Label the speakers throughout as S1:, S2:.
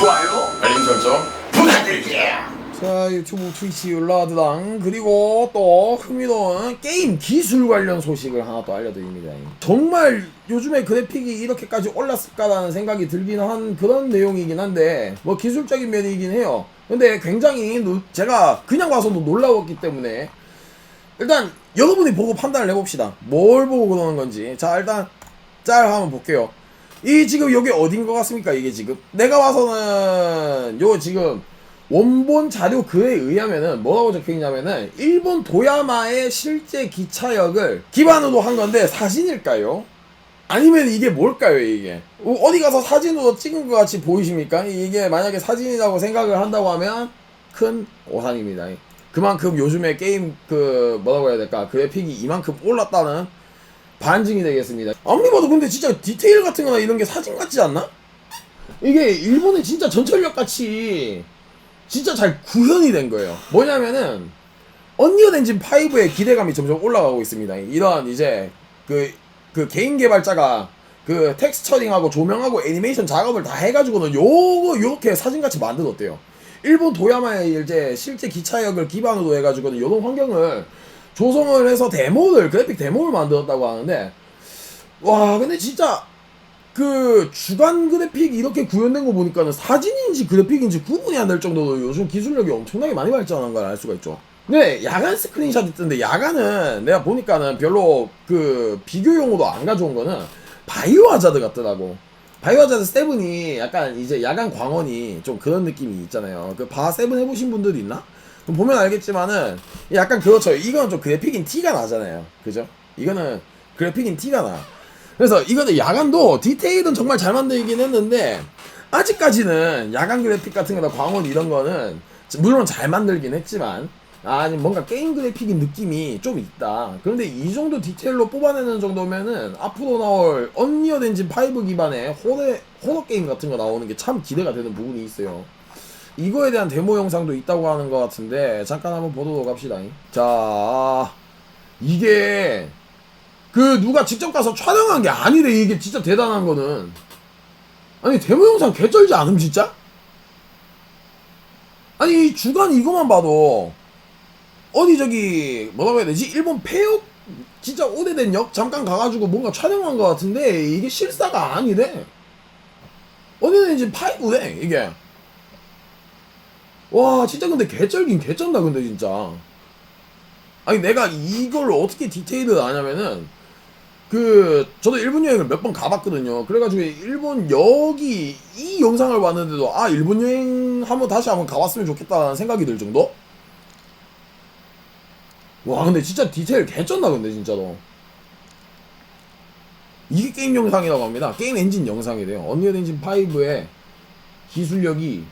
S1: 좋아요.
S2: 알림 설정
S1: 부탁드릴게요.
S3: 자 유튜브 트위치 울라드당 그리고 또 흥미로운 게임 기술 관련 소식을 하나 또 알려드립니다. 정말 요즘에 그래픽이 이렇게까지 올랐을까라는 생각이 들긴 한 그런 내용이긴 한데 뭐 기술적인 면이긴 해요. 근데 굉장히 노- 제가 그냥 와서도 놀라웠기 때문에 일단 여러분이 보고 판단을 해봅시다. 뭘 보고 그러는 건지. 자 일단 짤 한번 볼게요 이 지금 여기 어딘 것 같습니까 이게 지금 내가 와서는 요 지금 원본 자료 글에 의하면은 뭐라고 적혀 있냐면은 일본 도야마의 실제 기차역을 기반으로 한 건데 사진일까요? 아니면 이게 뭘까요 이게 어, 어디 가서 사진으로 찍은 것 같이 보이십니까? 이게 만약에 사진이라고 생각을 한다고 하면 큰 오산입니다 그만큼 요즘에 게임 그 뭐라고 해야 될까 그래픽이 이만큼 올랐다는 반증이 되겠습니다 아무리 봐도 근데 진짜 디테일 같은 거나 이런 게 사진 같지 않나? 이게 일본의 진짜 전철역 같이 진짜 잘 구현이 된 거예요. 뭐냐면은 언리얼 엔진 5의 기대감이 점점 올라가고 있습니다. 이런 이제 그, 그 개인 개발자가 그 텍스처링하고 조명하고 애니메이션 작업을 다 해가지고는 요거 요렇게 사진같이 만들었대요. 일본 도야마의 이제 실제 기차역을 기반으로 해가지고는 이런 환경을 조성을 해서 데모를 그래픽 데모를 만들었다고 하는데 와 근데 진짜 그 주간 그래픽 이렇게 구현된 거 보니까는 사진인지 그래픽인지 구분이 안 될 정도로 요즘 기술력이 엄청나게 많이 발전한 걸 알 수가 있죠. 근데 야간 스크린샷이 뜨는데 야간은 내가 보니까는 별로 그 비교용으로 안 가져온 거는 바이오 하자드 같더라고. 바이오 하자드 세븐이 약간 이제 야간 광원이 좀 그런 느낌이 있잖아요. 그 바 세븐 해보신 분들 있나? 보면 알겠지만은 약간 그렇죠. 이거는 좀 그래픽인 티가 나잖아요. 그죠? 이거는 그래픽인 티가 나. 그래서 이거는 야간도 디테일은 정말 잘 만들긴 했는데 아직까지는 야간 그래픽 같은 거나 광원 이런 거는 물론 잘 만들긴 했지만 아니 뭔가 게임 그래픽인 느낌이 좀 있다. 그런데 이 정도 디테일로 뽑아내는 정도면은 앞으로 나올 언리얼 엔진 5 기반의 호러, 호러 게임 같은 거 나오는 게 참 기대가 되는 부분이 있어요. 이거에 대한 데모 영상도 있다고 하는 것 같은데 잠깐 한번 보도록 합시다. 자 이게 그 누가 직접 가서 촬영한 게 아니래. 이게 진짜 대단한 거는. 아니 데모 영상 개쩔지 않음 진짜? 아니 이 주간 이거만 봐도 어디 저기 뭐라고 해야 되지? 일본 폐역? 진짜 오래된 역? 잠깐 가가지고 뭔가 촬영한 것 같은데 이게 실사가 아니래. 어디는 이제 파이브래 이게 와 진짜 근데 개쩔긴 개쩐다 근데 진짜 아니 내가 이걸 어떻게 디테일을 아냐면은 그 저도 일본 여행을 몇 번 가봤거든요. 그래가지고 일본 여기 이 영상을 봤는데도 아 일본 여행 한번 다시 한번 가봤으면 좋겠다는 생각이 들 정도. 와 근데 진짜 디테일 개쩐다 근데 진짜로. 이게 게임 영상이라고 합니다. 게임 엔진 영상이래요. 언리얼 엔진 5의 기술력이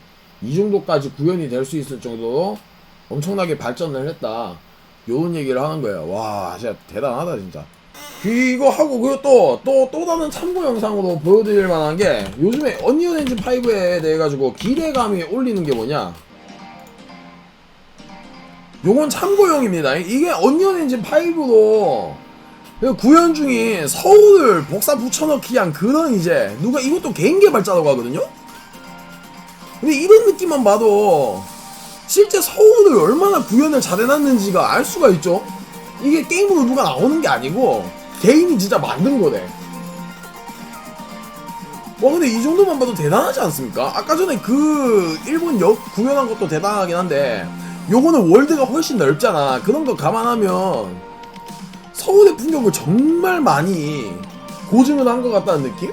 S3: 이 정도까지 구현이 될 수 있을 정도로 엄청나게 발전을 했다. 요런 얘기를 하는 거예요. 와, 진짜 대단하다, 진짜. 이거 하고, 그리고 또, 또, 또 다른 참고 영상으로 보여드릴 만한 게, 요즘에 언리얼 엔진 5에 대해 가지고 기대감이 올리는 게 뭐냐? 요건 참고용입니다. 이게 언리얼 엔진 5로 구현 중인 서울을 복사 붙여넣기 한 그런 이제, 누가 이것도 개인 개발자라고 하거든요? 근데 이런 느낌만 봐도, 실제 서울을 얼마나 구현을 잘 해놨는지가 알 수가 있죠. 이게 게임으로 누가 나오는 게 아니고 개인이 진짜 만든 거네. 와 근데 이 정도만 봐도 대단하지 않습니까? 아까 전에 그 일본 역 구현한 것도 대단하긴 한데 요거는 월드가 훨씬 넓잖아. 그런 거 감안하면 서울의 풍경을 정말 많이 고증을 한 것 같다는 느낌?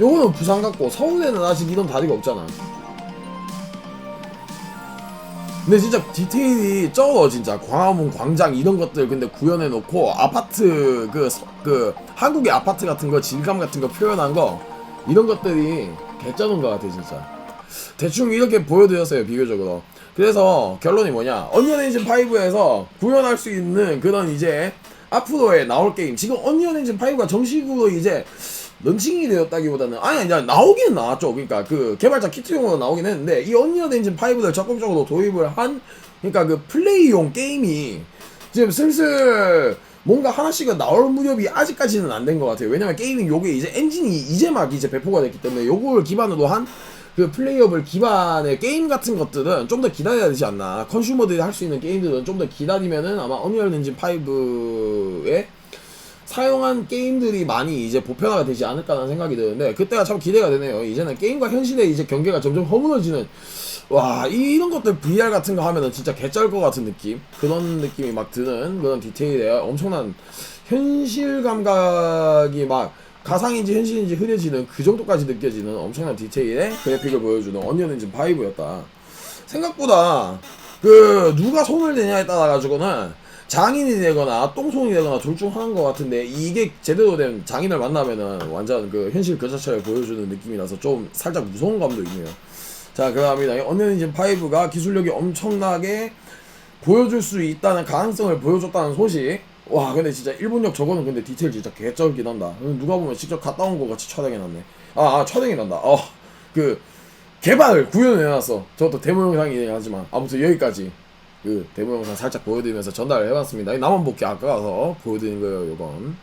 S3: 요거는 부산 같고 서울에는 아직 이런 다리가 없잖아. 근데 진짜 디테일이 쩔어 진짜. 광화문 광장 이런 것들 근데 구현해 놓고 아파트 그, 서- 그 한국의 아파트 같은 거 질감 같은 거 표현한 거 이런 것들이 개쩌는 것 같아 진짜. 대충 이렇게 보여드렸어요 비교적으로. 그래서 결론이 뭐냐? 언리얼 엔진 5에서 구현할 수 있는 그런 이제 앞으로의 나올 게임. 지금 언리얼 엔진 5가 정식으로 이제 런칭이 되었다기보다는 아니 아니 나오기는 나왔죠. 그러니까 그 개발자 키트용으로 나오긴 했는데 이 언리얼 엔진 5를 적극적으로 도입을 한 그러니까 그 플레이용 게임이 지금 슬슬 뭔가 하나씩은 나올 무렵이 아직까지는 안 된 것 같아요. 왜냐면 게이밍 요게 이제 엔진이 이제 막 이제 배포가 됐기 때문에 요걸 기반으로 한 그 플레이어블 기반의 게임 같은 것들은 좀 더 기다려야 되지 않나. 컨슈머들이 할 수 있는 게임들은 좀 더 기다리면은 아마 어니얼 엔진 5에 사용한 게임들이 많이 이제 보편화가 되지 않을까라는 생각이 드는데 그때가 참 기대가 되네요. 이제는 게임과 현실의 이제 경계가 점점 허물어지는 와 이런 것들 VR 같은 거 하면은 진짜 개쩔 것 같은 느낌 그런 느낌이 막 드는 그런 디테일에 엄청난 현실 감각이 막 가상인지 현실인지 흐려지는 그 정도까지 느껴지는 엄청난 디테일의 그래픽을 보여주는 엔진 5였다. 생각보다 그 누가 손을 대냐에 따라 가지고는 장인이 되거나 똥손이 되거나 둘 중 하나인 것 같은데 이게 제대로 된 장인을 만나면은 완전 그 현실 그 자체를 보여주는 느낌이라서 좀 살짝 무서운 감도 있네요. 자, 그다음이다. 엔진 5가 기술력이 엄청나게 보여줄 수 있다는 가능성을 보여줬다는 소식. 와, 근데 진짜 일본역 저거는 근데 디테일 진짜 개쩔긴 한다. 누가 보면 직접 갔다 온거 같이 촬영해놨네. 아, 아 촬영해놨다. 어, 그 개발 구현해놨어. 저것도 데모 영상이긴 하지만 아무튼 여기까지 그 데모 영상 살짝 보여드리면서 전달을 해봤습니다. 이 남은 복귀 아까워서 보여드린 거예요, 요건.